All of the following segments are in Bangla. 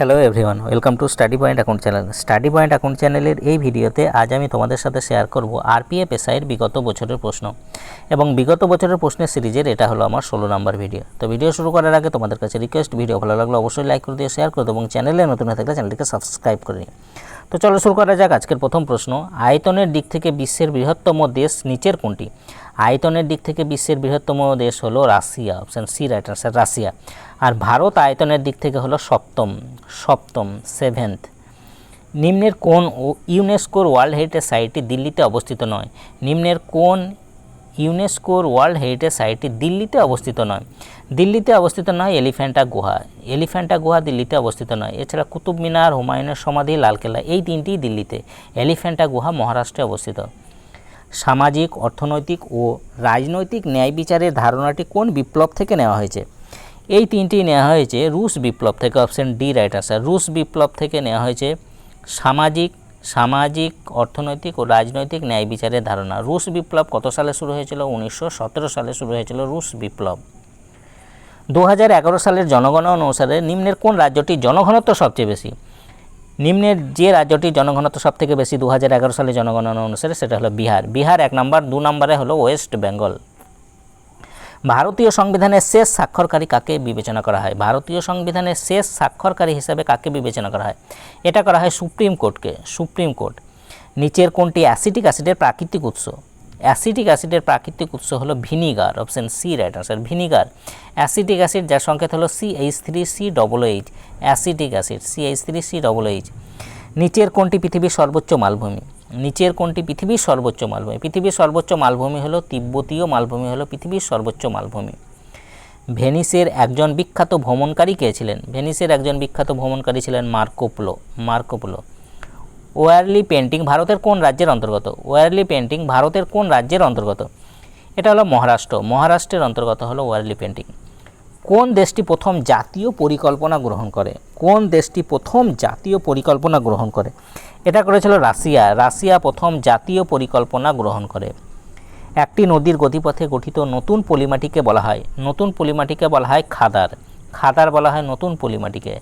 Hello everyone welcome to study point account channel study point account চ্যানেলের এই ভিডিওতে আজ আমি তোমাদের সাথে শেয়ার করব আরপিএফ এসআইয়ের বিগত বছরের প্রশ্ন এবং বিগত বছরের প্রশ্নের সিরিজের এটা হলো আমার ষোলো নম্বর ভিডিও। তো ভিডিও শুরু করার আগে তোমাদের কাছে রিকোয়েস্ট ভিডিও ভালো লাগলে অবশ্যই লাইক করে দিয়ে শেয়ার করে দেবো এবং চ্যানেলে নতুন হয়ে থাকলে চ্যানেলটিকে সাবস্ক্রাইব করে নিই তো চলো শুরু করা যাক আজকের প্রথম প্রশ্ন। আয়তনের দিক থেকে বিশ্বের বৃহত্তম দেশ নিচের কোনটি? আয়তনের দিক থেকে বিশ্বের বৃহত্তম দেশ হলো Russia option C right answer Russia. আর ভারত আয়তনের দিক থেকে হলো সপ্তম সপ্তম সেভেন্থ নিম্নের কোন ইউনেস্কোর ওয়ার্ল্ড হেরিটেজ সাইটটি দিল্লিতে অবস্থিত নয়। নিম্নের কোন ইউনেস্কোর ওয়ার্ল্ড হেরিটেজ সাইটটি দিল্লিতে অবস্থিত নয়। দিল্লিতে অবস্থিত নয় এলিফ্যান্টা গুহা। এলিফ্যান্টা গুহা দিল্লিতে অবস্থিত নয়। এছাড়া কুতুব মিনার, হুমায়ুনের সমাধি, লালকেল্লা, এই তিনটি দিল্লিতে। এলিফ্যান্টা গুহা মহারাষ্ট্রে অবস্থিত। সামাজিক, অর্থনৈতিক ও রাজনৈতিক ন্যায় বিচারের ধারণাটি কোন বিপ্লব থেকে নেওয়া হয়েছে? এই তিনটি নেওয়া হয়েছে রুশ বিপ্লব থেকে, অপশন ডি রাইট আনসার। রুশ বিপ্লব থেকে নেওয়া হয়েছে সামাজিক সামাজিক, অর্থনৈতিক ও রাজনৈতিক ন্যায় বিচারের ধারণা। রুশ বিপ্লব কত সালে শুরু হয়েছিল? উনিশশো সতেরো সালে শুরু হয়েছিল রুশ বিপ্লব। দু হাজার এগারো সালের জনগণনা অনুসারে নিম্নের কোন রাজ্যটির জনঘনত্ব সবচেয়ে বেশি? নিম্নের যে রাজ্যটির জনঘনত্ব সব থেকে বেশি দু সালে জনগণনা অনুসারে সেটা হলো বিহার। বিহার এক নম্বর, দু নম্বরে হলো ওয়েস্ট বেঙ্গল। ভারতীয় সংবিধানের শেষ স্বাক্ষরকারী কাকে বিবেচনা করা হয়? ভারতীয় সংবিধানের শেষ স্বাক্ষরকারী হিসাবে কাকে বিবেচনা করা হয়? এটা করা হয় সুপ্রিম কোর্টকে, সুপ্রিম কোর্ট। নিচের কোনটি? অ্যাসিটিক অ্যাসিডের প্রাকৃতিক উৎস। অ্যাসিটিক অ্যাসিডের প্রাকৃতিক উৎস হলো vinegar, option C right answer. Vinegar, acetic acid যার সংকেত হলো C H three C double H acetic acid C H three C double H নিচের কোনটি পৃথিবীর সর্বোচ্চ মালভূমি? নিচের কোনটি পৃথিবীর সর্বোচ্চ মালভূমি? পৃথিবীর সর্বোচ্চ মালভূমি হলো তিব্বতীয় মালভূমি হলো পৃথিবীর সর্বোচ্চ মালভূমি। ভেনিসের একজন বিখ্যাত ভ্রমণকারী কে ছিলেন? ভেনিসের একজন বিখ্যাত ভ্রমণকারী ছিলেন মার্কোপোলো মার্কোপোলো ওয়ারলি পেন্টিং ভারতের কোন রাজ্যের অন্তর্গত? ওয়ারলি পেন্টিং ভারতের কোন রাজ্যের অন্তর্গত? এটা হলো মহারাষ্ট্র। মহারাষ্ট্রের অন্তর্গত হলো ওয়ারলি পেন্টিং। কোন দেশটি প্রথম জাতীয় পরিকল্পনা গ্রহণ করে? কোন দেশটি প্রথম জাতীয় পরিকল্পনা গ্রহণ করে? এটা করেছিল রাশিয়া। রাশিয়া প্রথম জাতীয় পরিকল্পনা গ্রহণ করে। একটি নদীর গতিপথে গঠিত নতুন পলিমাটিকে বলা হয়। নতুন পলিমাটিকে বলা হয় খাদার। খাদার বলা হয় নতুন পলিমাটিকে।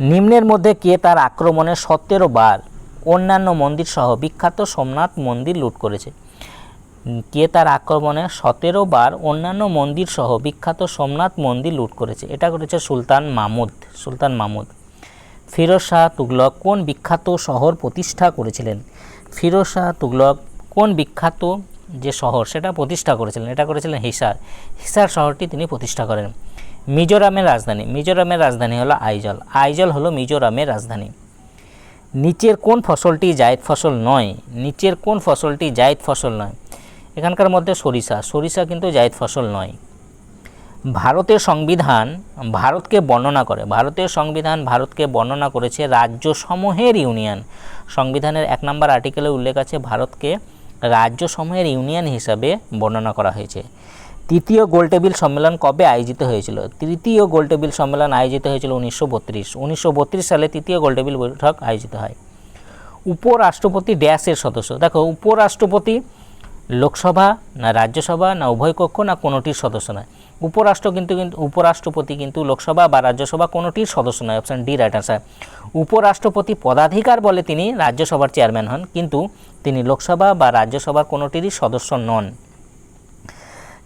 নিম্নের মধ্যে কে তার আক্রমণে সতেরো বার অন্যান্য মন্দির সহ বিখ্যাত সোমনাথ মন্দির লুট করেছে। কে তার আক্রমণে সতেরো বার অন্যান্য মন্দির সহ বিখ্যাত সোমনাথ মন্দির লুট করেছে। এটা করেছে সুলতান মামুদ সুলতান মামুদ। ফিরোজ শাহ তুগলক কোন বিখ্যাত শহর প্রতিষ্ঠা করেছিলেন? ফিরোজ শাহ তুগলক কোন বিখ্যাত যে শহর সেটা প্রতিষ্ঠা করেছিলেন? এটা করেছিলেন হিসার। হিসার শহরটি তিনি প্রতিষ্ঠা করেন। মিজোরামের রাজধানী। মিজোরামের রাজধানী হলো আইজল। আইজল হলো মিজোরামের রাজধানী। নিচের কোন ফসলটি জায়দ ফসল নয়? নিচের কোন ফসলটি জায়দ ফসল নয়? এখানকার মধ্যে সরিষা। সরিষা কিন্তু জায়দ ফসল নয়। ভারতের সংবিধান ভারতকে বর্ণনা করে। ভারতের সংবিধান ভারতকে বর্ণনা করেছে রাজ্যসমূহের ইউনিয়ন। সংবিধানের এক নম্বর আর্টিকেলে উল্লেখ আছে, ভারতকে রাজ্যসমূহের ইউনিয়ন হিসাবে বর্ণনা করা হয়েছে। তৃতীয় গোলটেবিল সম্মেলন কবে আয়োজিত হয়েছিল? তৃতীয় গোলটেবিল সম্মেলন আয়োজিত হয়েছিল উনিশশো বত্রিশ। উনিশশো সালে তৃতীয় গোলটেবিল বৈঠক আয়োজিত হয়। উপরাষ্ট্রপতি ড্যাশের সদস্য। দেখো, উপরাষ্ট্রপতি লোকসভা, না রাজ্যসভা, না উভয় কক্ষ, না কোনোটির সদস্য নয়। উপরাষ্ট্র কিন্তু কিন্তু, উপরাষ্ট্রপতি কিন্তু লোকসভা বা রাজ্যসভা কোনোটির সদস্য নয়। অপশান ডি রাইট আনসার উপরাষ্ট্রপতি পদাধিকার বলে তিনি রাজ্যসভার চেয়ারম্যান হন, কিন্তু তিনি লোকসভা বা রাজ্যসভার কোনোটিরই সদস্য নন।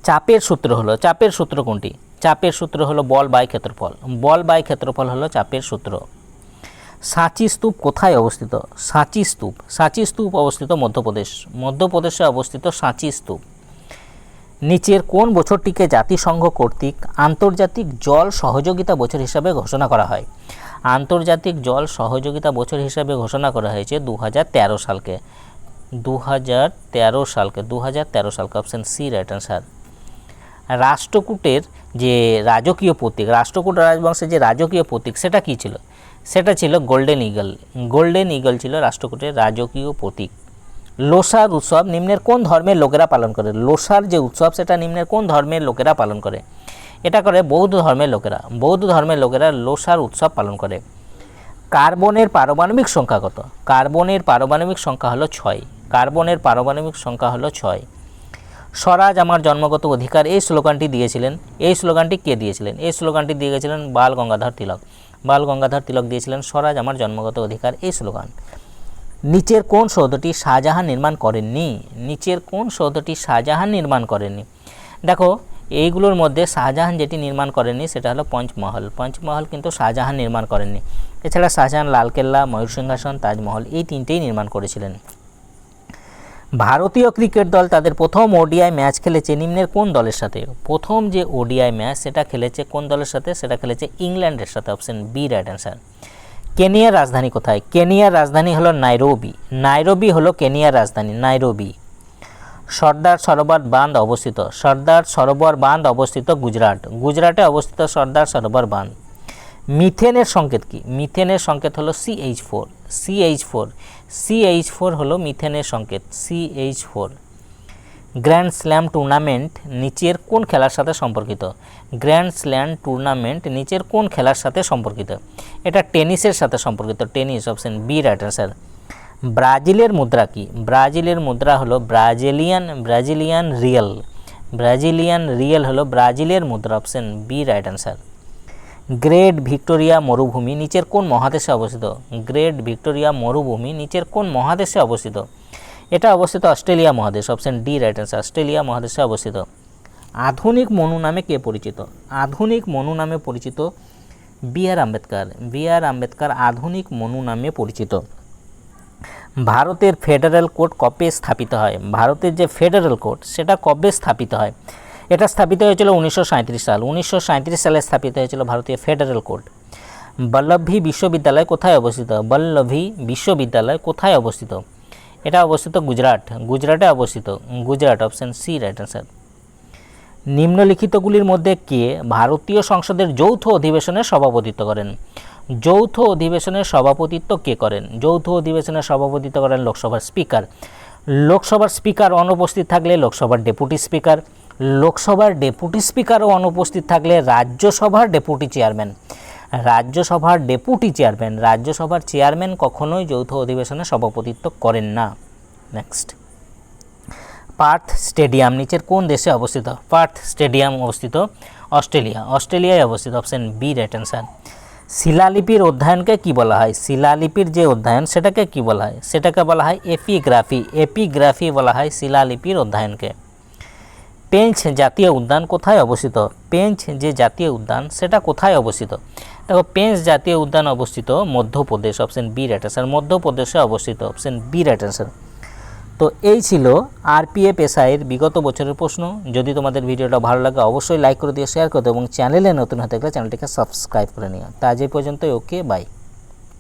চাপের সূত্র হলো, চাপের সূত্র কোনটি? চাপের সূত্র হলো বল বাই ক্ষেত্রফল। বল বাই ক্ষেত্রফল হলো চাপের সূত্র। সাঁচি স্তূপ কোথায় অবস্থিত? সাঁচি স্তূপ। সাঁচি স্তূপ অবস্থিত মধ্যপ্রদেশ। মধ্যপ্রদেশে অবস্থিত সাঁচি স্তূপ। নিচের কোন বছরটিকে জাতিসংঘ কর্তৃক আন্তর্জাতিক জল সহযোগিতা বছর হিসাবে ঘোষণা করা হয়? আন্তর্জাতিক জল সহযোগিতা বছর হিসাবে ঘোষণা করা হয়েছে দু হাজার তেরো সালকে। দু হাজার তেরো সালকে। দু হাজার তেরো সালকে অপশান সি রাইট আনসার রাষ্ট্রকূটের যে রাজকীয় প্রতীক, রাষ্ট্রকূট রাজবংশের যে রাজকীয় প্রতীক, সেটা কী ছিল? সেটা ছিল গোল্ডেন ইগল গোল্ডেন ইগল ছিল রাষ্ট্রকূটের রাজকীয় প্রতীক। লোসার উৎসব নিম্নের কোন ধর্মের লোকেরা পালন করে? লোসার যে উৎসব, সেটা নিম্নের কোন ধর্মের লোকেরা পালন করে? এটা করে বৌদ্ধ ধর্মের লোকেরা। বৌদ্ধ ধর্মের লোকেরা লোসার উৎসব পালন করে। কার্বনের পারমাণবিক সংখ্যা কত? কার্বনের পারমাণবিক সংখ্যা হলো ছয়। কার্বনের পারমাণবিক সংখ্যা হলো ছয়। স্বরাজ আমার জন্মগত অধিকার, এই স্লোগানটি দিয়েছিলেন। এই স্লোগানটি কে দিয়েছিলেন? এই স্লোগানটি দিয়ে গেছিলেন বাল গঙ্গাধর তিলক। বাল গঙ্গাধর তিলক দিয়েছিলেন, স্বরাজ আমার জন্মগত অধিকার, এই স্লোগান। নিচের কোন সৌধটি শাহজাহান নির্মাণ করেননি? নিচের কোন সৌধটি শাহজাহান নির্মাণ করেননি? দেখো, এইগুলোর মধ্যে শাহজাহান যেটি নির্মাণ করেননি, সেটা হলো পঞ্চমহল। পঞ্চমহল কিন্তু শাহজাহান নির্মাণ করেননি। এছাড়া শাহজাহান লালকেল্লা, ময়ূর সিংহাসন, তাজমহল, এই তিনটেই নির্মাণ করেছিলেন। ভারতীয় ক্রিকেট দল তাদের প্রথম ওডিআই ম্যাচ খেলেছে নিম্নের কোন দলের সাথে? প্রথম যে ওডিআই ম্যাচ, সেটা খেলেছে কোন দলের সাথে? সেটা খেলেছে ইংল্যান্ডের সাথে, অপশন বি রাইট অ্যান্সার কেনিয়ার রাজধানী কোথায়? কেনিয়ার রাজধানী হলো নাইরোবি। নাইরোবি হলো কেনিয়ার রাজধানী, নাইরোবি। সর্দার সরোবর বাঁধ অবস্থিত। সর্দার সরোবর বাঁধ অবস্থিত গুজরাট। গুজরাটে অবস্থিত সর্দার সরোবর বাঁধ। মিথেনের সংকেত কি? মিথেনের সংকেত হলো CH four CH four CH four হলো মিথেনের সংকেত। CH four grand slam tournament নিচের কোন খেলার সাথে সম্পর্কিত? গ্র্যান্ড স্ল্যাম টুর্নামেন্ট নিচের কোন খেলার সাথে সম্পর্কিত? এটা টেনিসের সাথে সম্পর্কিত। Tennis option B right answer ব্রাজিলের মুদ্রা কি? ব্রাজিলের মুদ্রা হলো Brazilian Brazilian real. Brazilian real হলো ব্রাজিলের মুদ্রা option B right answer great Victoria মরুভূমি নিচের কোন মহাদেশে অবস্থিত? গ্রেট ভিক্টোরিয়া মরুভূমি নিচের কোন মহাদেশে অবস্থিত? এটা অবস্থিত অস্ট্রেলিয়া মহাদেশ option D right answer Australia মহাদেশে অবস্থিত। আধুনিক মনু নামে কে পরিচিত? আধুনিক মনু নামে পরিচিত B R Ambedkar. B R Ambedkar আধুনিক মনু নামে পরিচিত। ভারতের ফেডারেল কোর্ট কবে স্থাপিত হয়? ভারতের যে ফেডারেল কোর্ট সেটা কবে স্থাপিত হয়? এটা স্থাপিত হয়েছিল উনিশশো সাঁইত্রিশ সাল। উনিশশো সাঁইত্রিশ সালে স্থাপিত হয়েছিল ভারতীয় ফেডারেল কোর্ট বল্লভী বিশ্ববিদ্যালয় কোথায় অবস্থিত? বল্লভী বিশ্ববিদ্যালয় কোথায় অবস্থিত? এটা অবস্থিত গুজরাট। গুজরাটে অবস্থিত। Gujarat option C right answer নিম্নলিখিতগুলির মধ্যে কে ভারতীয় সংসদের যৌথ অধিবেশনে সভাপতিত্ব করেন? যৌথ অধিবেশনের সভাপতিত্ব কে করেন? যৌথ অধিবেশনের সভাপতিত্ব করেন লোকসভার স্পিকার। লোকসভার স্পিকার অনুপস্থিত থাকলে লোকসভার ডেপুটি স্পিকার। লোকসভার ডেপুটি স্পিকারও অনুপস্থিত থাকলে রাজ্যসভার ডেপুটি চেয়ারম্যান। রাজ্যসভার ডেপুটি চেয়ারম্যান, রাজ্যসভার চেয়ারম্যান কখনোই যৌথ অধিবেশনে সভাপতিত্ব করেন না। নেক্সট। পার্থ স্টেডিয়াম, নিচের কোন দেশে অবস্থিত? পার্থ স্টেডিয়াম অবস্থিত অস্ট্রেলিয়া। অস্ট্রেলিয়ায় অবস্থিত। Option B right answer. শিলালিপির অধ্যয়নকে কি বলা হয়? শিলালিপির যে অধ্যয়ন, সেটাকে কি বলা হয়? সেটাকে বলা হয় এপিগ্রাফি। এপিগ্রাফি বলা হয় শিলালিপির অধ্যয়নকে। পেঞ্চ জাতীয় উদ্যান কোথায় অবস্থিত? পেঞ্চ যে জাতীয় উদ্যান, সেটা কোথায় অবস্থিত? দেখো, পেঞ্চ জাতীয় উদ্যান অবস্থিত Madhya Pradesh option B right answer মধ্যপ্রদেশে অবস্থিত অপশন বি রাইট অ্যান্সার তো এই ছিল আরপিএফ এসআইয়ের বিগত বছরের প্রশ্ন। যদি তোমাদের ভিডিওটা ভালো লাগে, অবশ্যই লাইক করে দিয়ে শেয়ার করে দিও, এবং চ্যানেলে নতুন হতে গেলে চ্যানেলটিকে সাবস্ক্রাইব করে নিও। তা আজ এই পর্যন্তই ওকে বাই